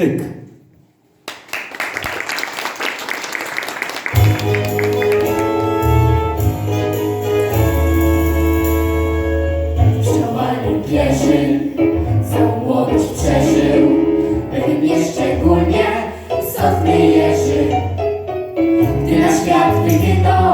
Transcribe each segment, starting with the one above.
Tyk. Szanowany pieszy, całą młodość przeżył, pewien nieszczególnie istotny Jerzy. Gdy na świat wyginął,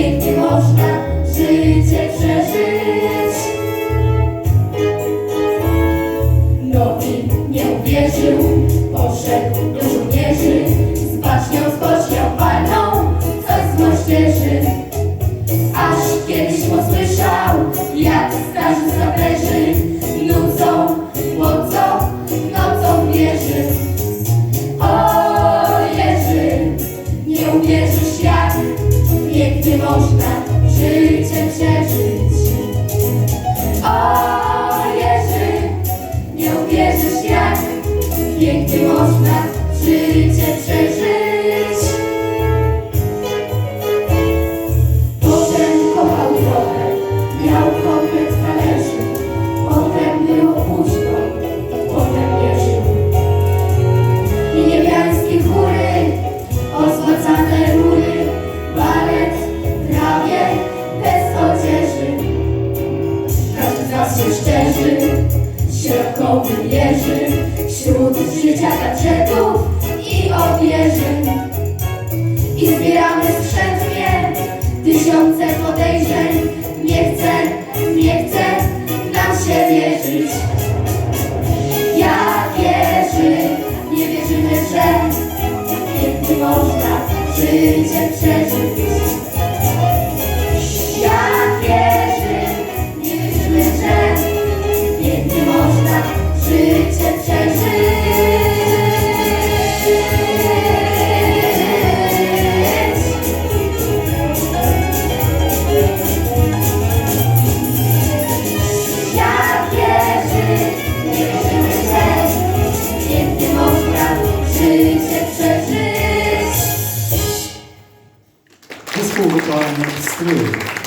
pięknie można życie przeżyć. No i nie uwierzył, poszedł do można życie przeżyć. O Jerzy, nie uwierzysz jak pięknie można środkowy wierzy, wśród gadżetów i obieży. I zbieramy skrzętnie tysiące podejrzeń. Nie chcę, nie chcę nam się wierzyć. Ja wierzy, nie wierzymy, że pięknie można życie przeżyć. olduklarını istiyorum.